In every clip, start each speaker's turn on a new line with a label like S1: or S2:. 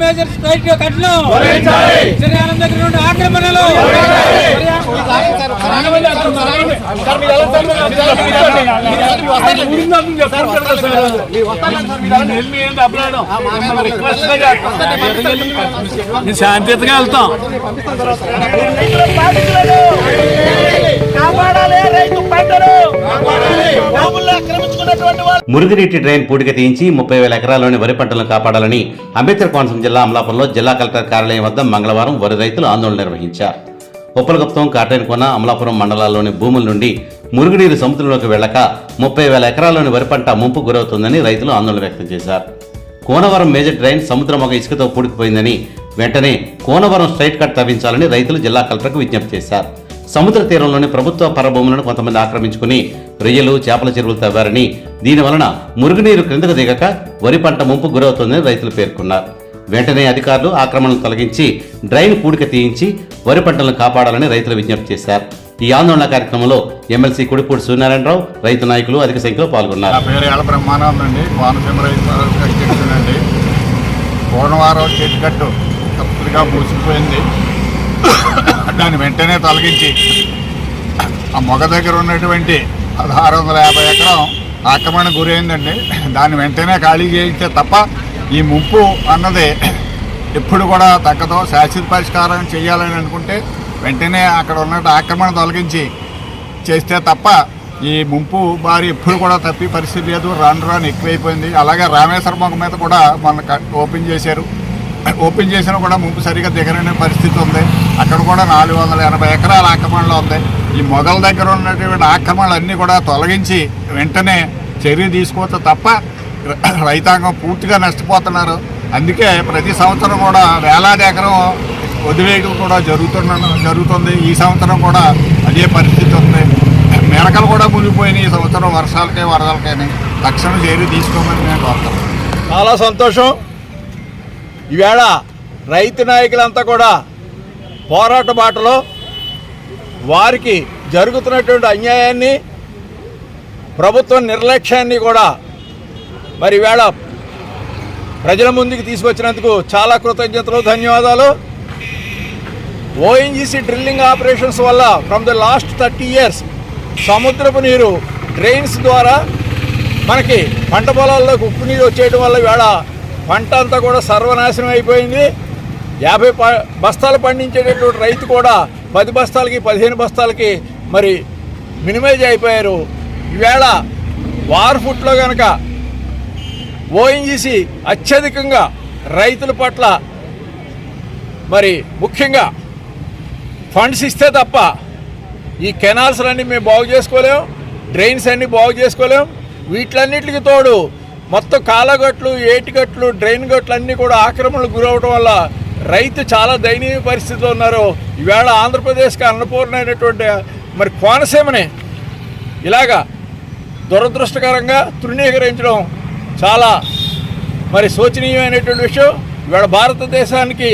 S1: Major strike కట్టలు శ్రీకారం దగ్గర నుండి ఆక్రమణలు. శాంతియుతంగా వెళ్తాం.
S2: మురుగునీటి డ్రైన్ పూడిక తీయించి ముప్పై వేల ఎకరాల్లోని వరి పంటలను కాపాడాలని అంబేద్కర్ కోనసీమ జిల్లా అమలాపురంలో జిల్లా కలెక్టర్ కార్యాలయం వద్ద మంగళవారం వరి రైతులు ఆందోళన నిర్వహించారు. ఉప్పలగుప్తం కాటేనికోన అమలాపురం మండలాల్లోని భూముల నుండి మురుగునీరు సముద్రంలోకి వెళ్ళక ముప్పై వేల ఎకరాల్లోని వరి పంట ముంపు గురవుతుందని రైతులు ఆందోళన వ్యక్తం చేశారు. కోనవరం మేజర్ డ్రైన్ సముద్రం ఒక ఇసుకతో పూడికిపోయిందని వెంటనే కోనవరం స్ట్రైట్ కట్ తవ్వించాలని రైతులు జిల్లా కలెక్టర్కు విజ్ఞప్తి చేశారు. సముద్ర తీరంలోని ప్రభుత్వ పరభూములను కొంతమంది ఆక్రమించుకుని రొయ్యలు చేపల చెరువులు తవ్వారని దీని వలన మురుగునీరు క్రిందకు దిగక వరి పంట ముంపు గురవుతుందని రైతులు పేర్కొన్నారు. వెంటనే అధికారులు ఆక్రమణను తొలగించి డ్రైన్ పూడిక తీయించి వరి పంటలను కాపాడాలని రైతులు విజ్ఞప్తి చేశారు. ఈ ఆందోళన కార్యక్రమంలో ఎమ్మెల్సీ కుడిపూడి సూర్యనారాయణరావు రైతు నాయకులు అధిక సంఖ్యలో పాల్గొన్నారు.
S3: నా పేరు ఏళ్ళ బ్రహ్మానందం అండి. చెట్టుకట్టు తప్పుగా మూసిపోయింది. దాన్ని వెంటనే తొలగించి. ఆ మొగ దగ్గర ఉన్నటువంటి పదహారు వందల యాభై ఎకరం ఆక్రమణ గురైందండి. దాన్ని వెంటనే ఖాళీ చేయిస్తే తప్ప ఈ ముంపు అన్నది ఎప్పుడు కూడా తగ్గదో శాశ్వత పరిష్కారం చేయాలని అనుకుంటే వెంటనే అక్కడ ఉన్న ఆక్రమణ తొలగించి చేస్తే తప్ప ఈ ముంపు బారి ఎప్పుడు కూడా తప్పి పరిస్థితి లేదు. రాను రాను ఎక్కువైపోయింది. అలాగే రామేశ్వర మొక్క మీద కూడా మొన్న ఓపెన్ చేశారు. ఓపెన్ చేసినా కూడా ముంపు సరిగా దిగరనే పరిస్థితి ఉంది. అక్కడ కూడా నాలుగు వందల ఎనభై ఎకరాల ఆక్రమణలో ఉంది. ఈ మొదల దగ్గర ఉన్నటువంటి ఆక్రమణలు అన్నీ కూడా తొలగించి వెంటనే చర్య తీసుకోవచ్చు తప్ప రైతాంగం పూర్తిగా నష్టపోతున్నారు. అందుకే ప్రతి సంవత్సరం కూడా వేలాది ఎకరం వదిలేయడం కూడా జరుగుతున్న జరుగుతుంది. ఈ సంవత్సరం కూడా అదే పరిస్థితి ఉంది. మెరకలు కూడా మునిగిపోయినాయి ఈ సంవత్సరం. వర్షాలకే వరదలకని తక్షణ చర్య తీసుకోమని నేను కోరుతాను
S4: చాలా సంతోషం. ఈవేళ రైతు నాయకులంతా కూడా పోరాట బాటలో వారికి జరుగుతున్నటువంటి అన్యాయాన్ని ప్రభుత్వం నిర్లక్ష్యాన్ని కూడా మరి ఈవేళ ప్రజల ముందుకు తీసుకొచ్చినందుకు చాలా కృతజ్ఞతలు ధన్యవాదాలు. ఓఎన్జీసీ డ్రిల్లింగ్ ఆపరేషన్స్ వల్ల from the last thirty years సముద్రపు నీరు డ్రైన్స్ ద్వారా మనకి పంట పొలాల్లోకి ఉప్పు నీరు వచ్చేయడం వల్ల వేళ పంట అంతా కూడా సర్వనాశనం అయిపోయింది. యాభై ప బస్తాలు పండించేటటువంటి రైతు కూడా పది బస్తాలకి పదిహేను బస్తాలకి మరి మినిమైజ్ అయిపోయారు. ఈవేళ వార్ ఫుట్లో కనుక ఓఎన్జీసీ అత్యధికంగా రైతుల పట్ల మరి ముఖ్యంగా ఫండ్స్ ఇస్తే తప్ప ఈ కెనాల్స్ అన్నీ మేము బాగు చేసుకోలేం డ్రైన్స్ అన్నీ బాగు చేసుకోలేం. వీటిలన్నిటికి తోడు మొత్తం కాలగట్లు ఏటిగట్లు డ్రైన్ గట్లు అన్నీ కూడా ఆక్రమణలు గురవడం వల్ల రైతు చాలా దయనీయ పరిస్థితిలో ఉన్నారు. ఈవేళ ఆంధ్రప్రదేశ్కి అన్నపూర్ణ అయినటువంటి మరి కోనసీమని ఇలాగా దురదృష్టకరంగా తృణీకరించడం చాలా మరి శోచనీయమైనటువంటి విషయం. ఇవాళ భారతదేశానికి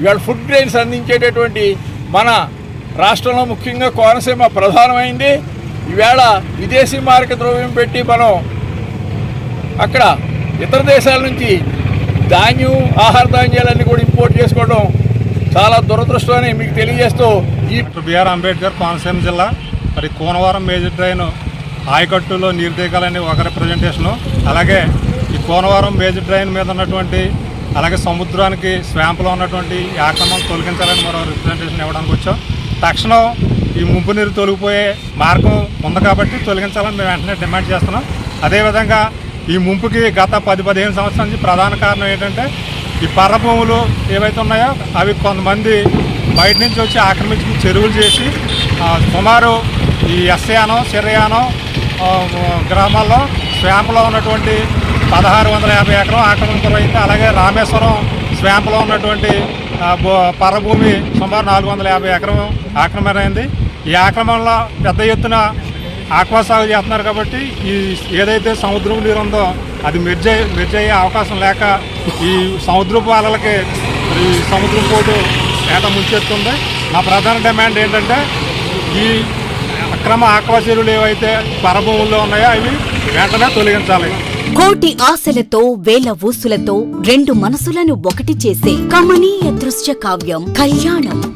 S4: ఇవాళ ఫుడ్ గ్రెయిన్స్ అందించేటటువంటి మన రాష్ట్రంలో ముఖ్యంగా కోనసీమ ప్రధానమైంది. ఈవేళ విదేశీ మార్క ద్రవ్యం పెట్టి మనం అక్కడ ఇతర దేశాల నుంచి ధాన్యం ఆహార ధాన్యాలన్నీ కూడా ఇంపోర్ట్ చేసుకోవడం చాలా దురదృష్టమని మీకు తెలియజేస్తూ ఈ
S5: బిఆర్ అంబేద్కర్ కోనసీమ జిల్లా మరి కోనవరం మేజర్ డ్రైన్ ఆయకట్టులో నీరు దిగాలని ఒక రిప్రజెంటేషను అలాగే ఈ కోనవరం మేజర్ డ్రైన్ మీద ఉన్నటువంటి అలాగే సముద్రానికి స్వాంపులో ఉన్నటువంటి ఈ ఆక్రమణ తొలగించాలని మరో రిప్రజెంటేషన్ ఇవ్వడానికి వచ్చాం. తక్షణం ఈ ముంపు నీరు తొలగిపోయే మార్గం ఉంది కాబట్టి తొలగించాలని మేము వెంటనే డిమాండ్ చేస్తున్నాం. అదేవిధంగా ఈ ముంపుకి గత పది పదిహేను సంవత్సరాల నుంచి ప్రధాన కారణం ఏంటంటే ఈ పర్ర భూములు ఏవైతే ఉన్నాయో అవి కొంతమంది బయట నుంచి వచ్చి ఆక్రమించి చెరువులు చేసి సుమారు ఈ ఎస్యానం సిర్యానం గ్రామాల్లో స్వాంపులో ఉన్నటువంటి పదహారు వందల యాభై ఎకరం ఆక్రమణ గురైంది. అలాగే రామేశ్వరం స్వాంపులో ఉన్నటువంటి పరభూమి సుమారు నాలుగు వందల యాభై ఎకరం ఆక్రమణమైంది ఈ ఆక్రమణలో పెద్ద ఎత్తున ఆక్వా సాగు చేస్తున్నారు కాబట్టి ఈ ఏదైతే సముద్రం నీరు ఉందో అది మెర్జ్ మెర్జ్ అయ్యే అవకాశం లేక ఈ సముద్రపు అలలకి ఈ సముద్రం పోటు ఏట ముంచెత్తుంది నా ప్రధాన డిమాండ్ ఏంటంటే ఈ అక్రమ ఆక్వాచీరులు ఏవైతే పరభూముల్లో ఉన్నాయో అవి వెంటనే తొలగించాలి.
S6: కోటి ఆశలతో వేల ఊసులతో రెండు మనసులను ఒకటి చేసే కమనీయ దృశ్య కావ్యం కళ్యాణం.